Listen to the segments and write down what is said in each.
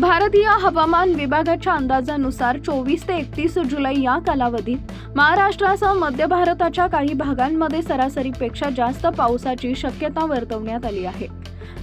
भारतीय हवामान विभागाच्या अंदाजानुसार चोवीस ते एकतीस जुलै या कालावधीत महाराष्ट्रासह मध्य भारताच्या काही भागांमध्ये सरासरीपेक्षा जास्त पावसाची शक्यता वर्तवण्यात आली आहे.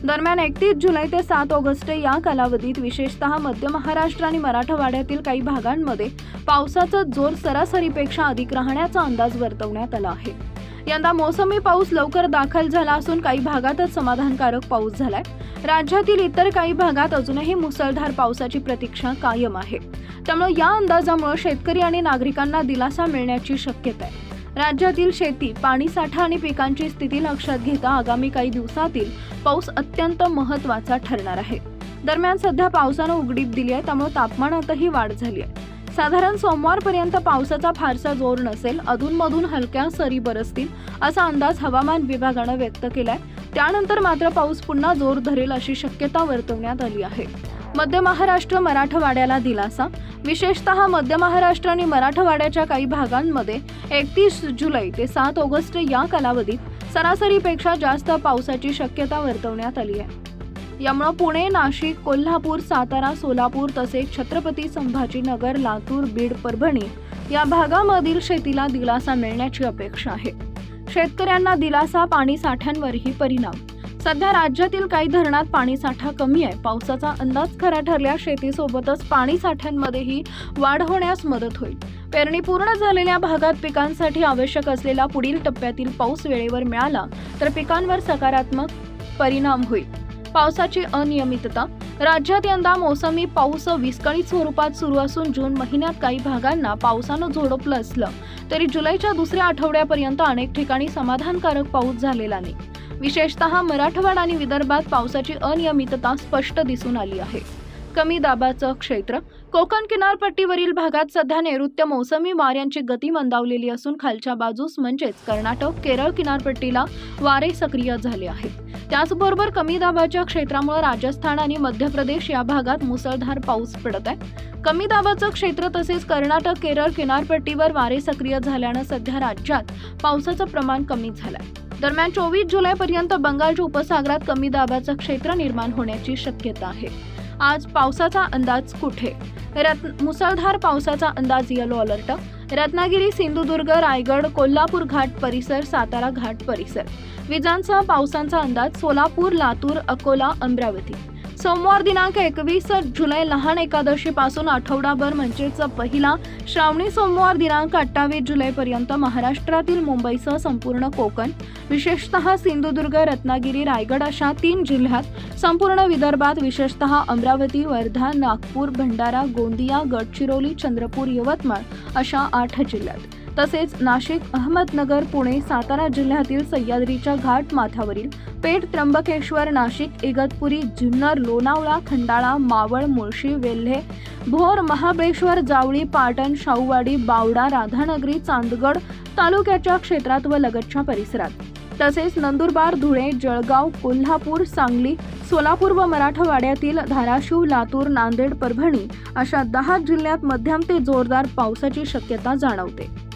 दरम्यान एकतीस जुलै ते सात ऑगस्ट या कालावधीत विशेषतः मध्य महाराष्ट्र आणि मराठवाड्यातील काही भागांमध्ये पावसाचा जोर सरासरीपेक्षा अधिक राहण्याचा अंदाज वर्तवण्यात आला आहे. यंदा मोसमी पाऊस लवकर दाखल झाला असून काही भागातच समाधानकारक पाऊस झालाय. राज्यातील इतर काही भागात अजूनही मुसळधार पावसाची प्रतीक्षा कायम आहे. त्यामुळे या अंदाजामुळे शेतकरी आणि नागरिकांना दिलासा मिळण्याची शक्यता आहे राज्यातील शेती पाणीसाठा आणि पिकांची स्थिती लक्षात घेता आगामी काही दिवसातील पाऊस अत्यंत महत्त्वाचा ठरणार आहे. दरम्यान सध्या पावसानं उघडीप दिली आहे त्यामुळे तापमानातही वाढ झाली आहे. साधारण सोमवारपर्यंत पावसाचा फारसा जोर नसेल अधूनमधून हलक्या सरी बरसतील असा अंदाज हवामान विभागानं व्यक्त केलाय. त्यानंतर मात्र पाऊस पुन्हा जोर धरेल अशी शक्यता वर्तवण्यात आली आहे. मध्य महाराष्ट्र मराठवाड्याला दिलासा. विशेषतः मध्य महाराष्ट्र आणि मराठवाड्याच्या काही भागांमध्ये एकतीस जुलै ते सात ऑगस्ट या कालावधीत सरासरीपेक्षा जास्त पावसाची शक्यता वर्तवण्यात आली आहे. यामुळे पुणे नाशिक कोल्हापूर सातारा सोलापूर तसेच छत्रपती संभाजीनगर लातूर बीड परभणी या भागामधील शेतीला दिलासा मिळण्याची अपेक्षा आहे. शेतकऱ्यांना दिलासा पाणी साठ्यांवरही परिणाम. सध्या राज्यातील काही धरणात पाणीसाठा कमी आहे. पावसाचा अंदाज खरा ठरल्यास शेतीसोबतच पाणी साठ्यांमध्येही वाढ होण्यास मदत होईल. पेरणी पूर्ण झालेल्या भागात पिकांसाठी आवश्यक असलेला पुढील टप्प्यातील पाऊस वेळेवर मिळाला तर पिकांवर सकारात्मक परिणाम होईल. पावसाची अनियमितता राज्यात यंदा मोसमी पाऊस विस्कळीत स्वरूपात सुरू असून जून महिन्यात काही भागांना पावसानं झोडपलं असलं तरी जुलैच्या दुसऱ्या आठवड्यापर्यंत अनेक ठिकाणी समाधानकारक पाऊस झालेला नाही. विशेषतः मराठवाडा आणि विदर्भात पावसाची अनियमितता स्पष्ट दिसून आली आहे. कमी दाबाचं क्षेत्र कोकण किनारपट्टीवरील भागात सध्या नैऋत्य मोसमी वाऱ्यांची गती मंदावलेली असून खालच्या बाजूस म्हणजेच कर्नाटक केरळ किनारपट्टीला वारे सक्रिय झाले आहेत. त्याचबरोबर कमी दाबाच्या क्षेत्रामुळे राजस्थान आणि मध्य प्रदेश या भागात मुसळधार पाऊस पडत आहे. कमी दाबाचं क्षेत्र तसेच कर्नाटक केरळ किनारपट्टीवर वारे सक्रिय झाल्यानं सध्या राज्यात पावसाचं प्रमाण कमी झालंय. दरम्यान चोवीस जुलैपर्यंत बंगालच्या उपसागरात कमी दाबाचं क्षेत्र निर्माण होण्याची शक्यता आहे. आज पावसाचा अंदाज कुठे? रत्न मुसळधार पावसाचा अंदाज येलो अलर्ट रत्नागिरी सिंधुदुर्ग रायगड कोल्हापूर घाट परिसर सातारा घाट परिसर. विजांचा पावसांचा अंदाज सोलापूर लातूर अकोला अमरावती. सोमवार दिनांक एकवीस जुलै लहान एकादशीपासून आठवडाभर म्हणजेच पहिला श्रावणी सोमवार दिनांक अठ्ठावीस जुलैपर्यंत महाराष्ट्रातील मुंबईसह संपूर्ण कोकण विशेषतः सिंधुदुर्ग रत्नागिरी रायगड अशा तीन जिल्ह्यात संपूर्ण विदर्भात विशेषतः अमरावती वर्धा नागपूर भंडारा गोंदिया गडचिरोली चंद्रपूर यवतमाळ अशा आठ जिल्ह्यात. तसेच नाशिक अहमदनगर पुणे सातारा जिल्ह्यातील सह्याद्रीच्या घाट माथ्यावरील पेठ त्र्यंबकेश्वर नाशिक इगतपुरी जुन्नर लोणावळा खंडाळा मावळ मुळशी वेल्हे भोर महाबळेश्वर जावळी पाटण शाहूवाडी बावडा राधानगरी चांदगड तालुक्याच्या क्षेत्रात व लगतच्या परिसरात. तसेच नंदुरबार धुळे जळगाव कोल्हापूर सांगली सोलापूर व मराठवाड्यातील धाराशिव लातूर नांदेड परभणी अशा दहा जिल्ह्यात मध्यम ते जोरदार पावसाची शक्यता जाणवते.